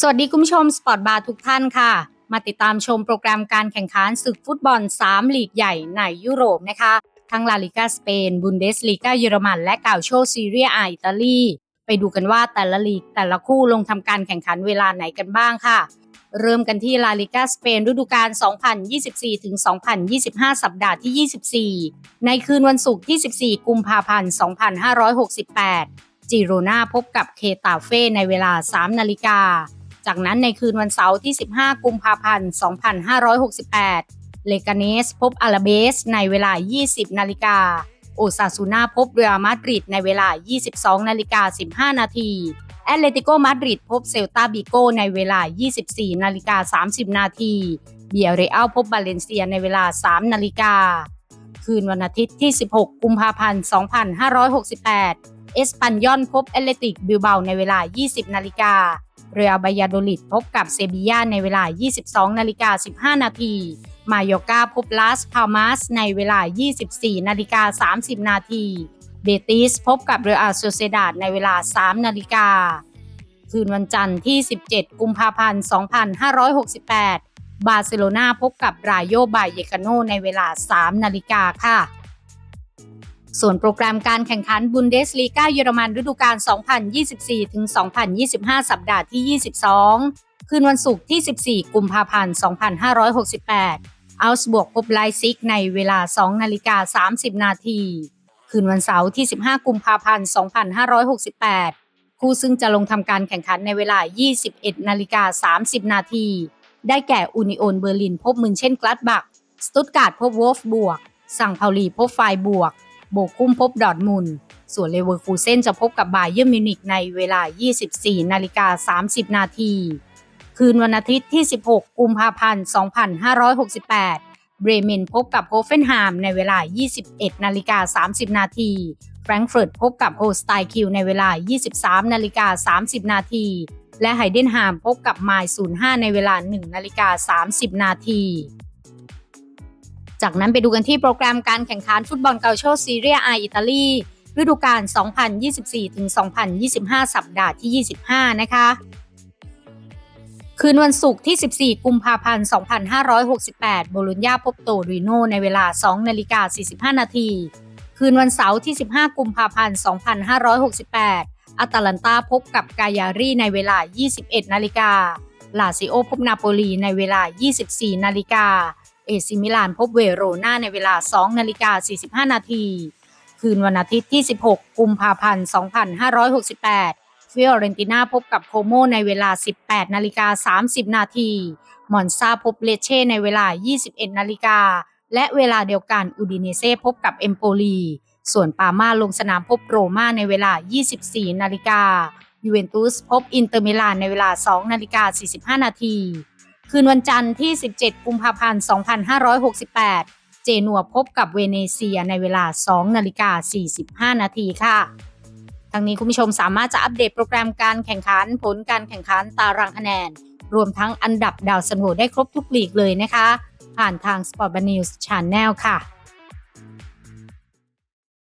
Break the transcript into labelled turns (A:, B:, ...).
A: สวัสดีคุณผู้ชมสปอร์ตบาร์ทุกท่านค่ะ มาติดตามชมโปรแกรมการแข่งขันศึกฟุตบอล 3 ลีกใหญ่ในยุโรปนะคะ ทั้งลาลิกาสเปน บุนเดสลีกาเยอรมัน และกาโชซีเรียอาอิตาลี ไปดูกันว่าแต่ละลีกแต่ละคู่ลงทำการแข่งขันเวลาไหนกันบ้างค่ะ เริ่มกันที่ลาลิกาสเปนฤดูกาล 2024ถึง2025 สัปดาห์ที่ 24 ในคืนวันศุกร์ที่ 14 กุมภาพันธ์ 2568 จิโรนาพบกับเคตาเฟ่ในเวลา 3 นาฬิกา จากนั้นในคืนวันเสาร์ที่ 15 กุมภาพันธ์ 2568 เลกาเนสพบอาราเบสในเวลา 20 นาฬิกา โอซาซูนาพบเรอัลมาดริดในเวลา 22 นาฬิกา 15 นาที แอตเลติโกมาดริดพบเซลตาบิโกในเวลา 24 นาฬิกา 30 นาที เบียเรอัลพบบาเลนเซียในเวลา 3 นาฬิกา คืนวันอาทิตย์ที่ 16 กุมภาพันธ์ 2568 เอสปันยอนพบแอตเลติกบิลเบาในเวลา 20 นาฬิกา เรอัลบายาโดลิดพบกับเซบียาในเวลา 22 นาฬิกา 15 นาที มาโยกาพบลาสพามาสในเวลา 24 นาฬิกา 30 นาที เบติสพบกับเรอัลโซเซดาดในเวลา 3 นาฬิกา คืนวันจันทร์ที่ 17 กุมภาพันธ์ 2568 บาร์เซโลนาพบกับรายโยบายเยกาโนในเวลา 3 นาฬิกาค่ะ ส่วนโปรแกรมการแข่งขันบุนเดสลีกาเยอรมันฤดูกาล 2024ถึง2025 สัปดาห์ที่ 22 คืนวันศุกร์ที่ 14 กุมภาพันธ์ 2568อัลส์บวกพบไลซิกในเวลา 2 นาฬิกา 30 นาที คืนวันเสาร์ที่ 15 กุมภาพันธ์ 2568 คู่ซึ่งจะลงทำการแข่งขันในเวลา 21 นาฬิกา 30 นาที ได้แก่อูนิโอนเบอร์ลินพบมืนเช่นกลัดบัก สตุตการ์ดพบวอฟบวก สังเผาลีพบไฟบวก โบกุ้มพบดอร์ทมุน ส่วนเลเวอร์คูเซนจะพบกับบาเยอร์มิวนิกในเวลา 24 นาฬิกา 30 นาที คืนวันอาทิตย์ที่ 16 กุมภาพันธ์ 2568 เบรเมนพบกับโฮเฟนไฮม์ในเวลา 21 นาฬิกา 30 นาทีแฟรงก์เฟิร์ตพบกับโฮสไตคิวในเวลา 23 นาฬิกา 30 นาที และไฮเดนฮามพบกับไมล์05 ในเวลา 1 นาฬิกา 30 นาที จากนั้นไปดูกันที่โปรแกรมการแข่งขันฟุตบอลเกาโชซีเรียอาอิตาลีฤดูกาล 2,024-2,025 สัปดาห์ที่ 25 นะคะ คืนวันศุกร์ที่ 14 กุมภาพันธ์ 2568 โบโลญญาพบโตริโนในเวลา 2 นาฬิกา 45 นาที คืนวันเสาร์ที่ 15 กุมภาพันธ์ 2568อัตแลนตาพบกับกายารีในเวลา 21 นาฬิกา ลาซิโอพบนาโปลีในเวลา 24 นาฬิกา เอซิมิลานพบเวโรนาในเวลา 2 นาฬิกา 45 นาที คืนวันอาทิตย์ที่ 16 กุมภาพันธ์ 2568 ฟิออเรนติน่าพบกับโคโมในเวลา 18 นาฬิกา 30 นาที มอนซาพบเลเช่ในเวลา 21 นาฬิกา และเวลาเดียวกันอูดิเนเซ่พบกับเอมโปลี ส่วนปามาลงสนามพบโรม่าในเวลา 24 นาฬิกายูเวนตุสพบอินเตอร์มิลานในเวลา 2 นาฬิกา 45 นาที คืนวันจันทร์ที่ 17 กุมภาพันธ์ 2568 เจนัวพบกับเวเนเซียในเวลา 2 นาฬิกา 45 นาทีค่ะทั้งนี้คุณผู้ชมสามารถจะอัปเดตโปรแกรมการแข่งขันผลการแข่งขันตารางคะแนน รวมทั้งอันดับดาวสันโวได้ครบทุกลีกเลยนะคะ ผ่านทาง Sport News Channel ค่ะ